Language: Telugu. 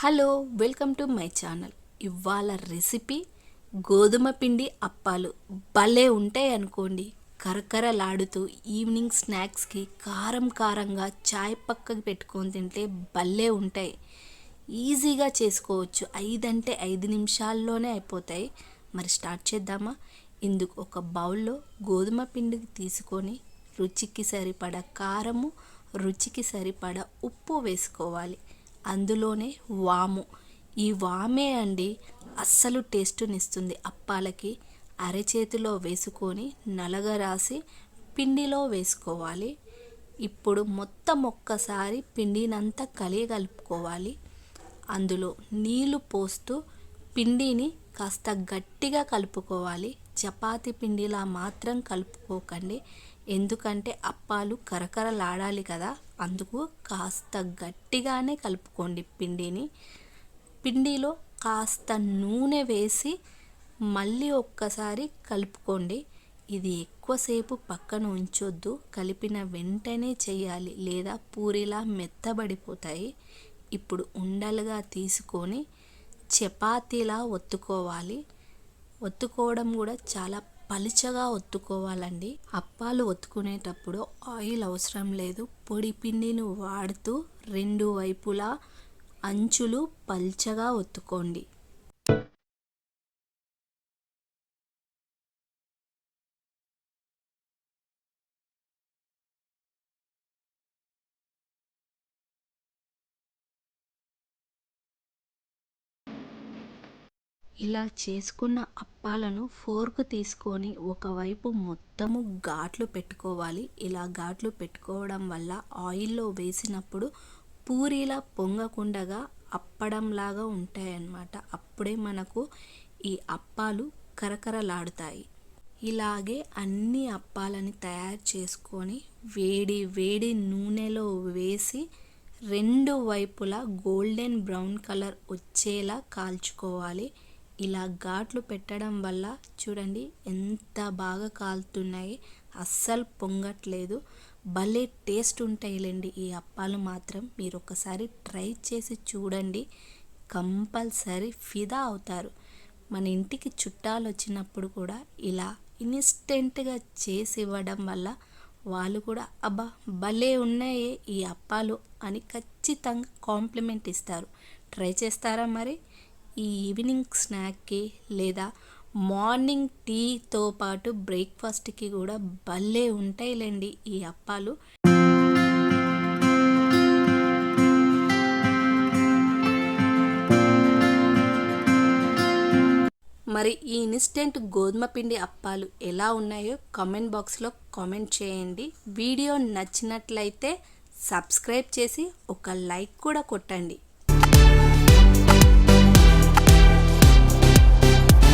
Hello welcome to my channel. ఇవాళ రెసిపీ గోధుమ పిండి అప్పాలు. భలే ఉంటాయి అనుకోండి. కరకరలాడుతూ ఈవినింగ్ స్నాక్స్కి కారం కారంగా చాయ్ పక్కకి పెట్టుకొని తింటే భలే ఉంటాయి. ఈజీగా చేసుకోవచ్చు. ఐదంటే ఐదు నిమిషాల్లోనే అయిపోతాయి. మరి స్టార్ట్ చేద్దామా? ఇందుకు ఒక బౌల్లో గోధుమ పిండికి తీసుకొని రుచికి సరిపడ కారము రుచికి సరిపడ ఉప్పు వేసుకోవాలి. అందులోనే వాము. ఈ వామే అండి అస్సలు టేస్టునిస్తుంది. అప్పాలకి అరచేతిలో వేసుకొని నలగ రాసి పిండిలో వేసుకోవాలి. ఇప్పుడు మొత్తం ఒక్కసారి పిండినంతా కలిగి కలుపుకోవాలి. అందులో నీళ్ళు పోస్తూ పిండిని కాస్త గట్టిగా కలుపుకోవాలి. చపాతి పిండిలా మాత్రం కలుపుకోకండి. ఎందుకంటే అప్పాలు కరకరలాడాలి కదా అందుకు కాస్త గట్టిగానే కలుపుకోండి పిండిని. పిండిలో కాస్త నూనె వేసి మళ్ళీ ఒక్కసారి కలుపుకోండి. ఇది ఎక్కువసేపు పక్కన ఉంచొద్దు కలిపిన వెంటనే చేయాలి లేదా పూరిలా మెత్తబడిపోతాయి. ఇప్పుడు ఉండలుగా తీసుకొని చపాతీలా ఒత్తుకోవాలి. ఒత్తుకోవడం కూడా చాలా పలుచగా ఒత్తుకోవాలండి. అప్పాలు ఒత్తుకునేటప్పుడు ఆయిల్ అవసరం లేదు. పొడి పిండిని వాడుతూ రెండు వైపులా అంచులు పలుచగా ఒత్తుకోండి. ఇలా చేసుకున్న అప్పాలను ఫోర్క్ తీసుకొని ఒకవైపు మొత్తము ఘాట్లు పెట్టుకోవాలి. ఇలా ఘాట్లు పెట్టుకోవడం వల్ల ఆయిల్లో వేసినప్పుడు పూరీలా పొంగకుండగా అప్పడంలాగా ఉంటాయన్నమాట. అప్పుడే మనకు ఈ అప్పాలు కరకరలాడుతాయి. ఇలాగే అన్ని అప్పాలని తయారు చేసుకొని వేడి వేడి నూనెలో వేసి రెండు వైపులా గోల్డెన్ బ్రౌన్ కలర్ వచ్చేలా కాల్చుకోవాలి. ఇలా ఘాట్లు పెట్టడం వల్ల చూడండి ఎంత బాగా కాలుతున్నాయి. అస్సలు పొంగట్లేదు. భలే టేస్ట్ ఉంటాయిలేండి ఈ అప్పాలు మాత్రం. మీరు ఒకసారి ట్రై చేసి చూడండి. కంపల్సరీ ఫిదా అవుతారు. మన ఇంటికి చుట్టాలు వచ్చినప్పుడు కూడా ఇలా ఇన్స్టెంట్గా చేసి ఇవ్వడం వల్ల వాళ్ళు కూడా అబ్బా భలే ఉన్నాయే ఈ అప్పాలు అని ఖచ్చితంగా కాంప్లిమెంట్ ఇస్తారు. ట్రై చేస్తారా మరి? ఈ ఈవినింగ్ స్నాక్కి లేదా మార్నింగ్ టీతో పాటు బ్రేక్ఫాస్ట్కి కూడా భలే ఉంటాయిలేండి ఈ అప్పాలు. మరి ఈ ఇన్స్టెంట్ గోధుమ పిండి అప్పాలు ఎలా ఉన్నాయో కామెంట్ బాక్స్లో కామెంట్ చేయండి. వీడియో నచ్చినట్లయితే సబ్స్క్రైబ్ చేసి ఒక లైక్ కూడా కొట్టండి.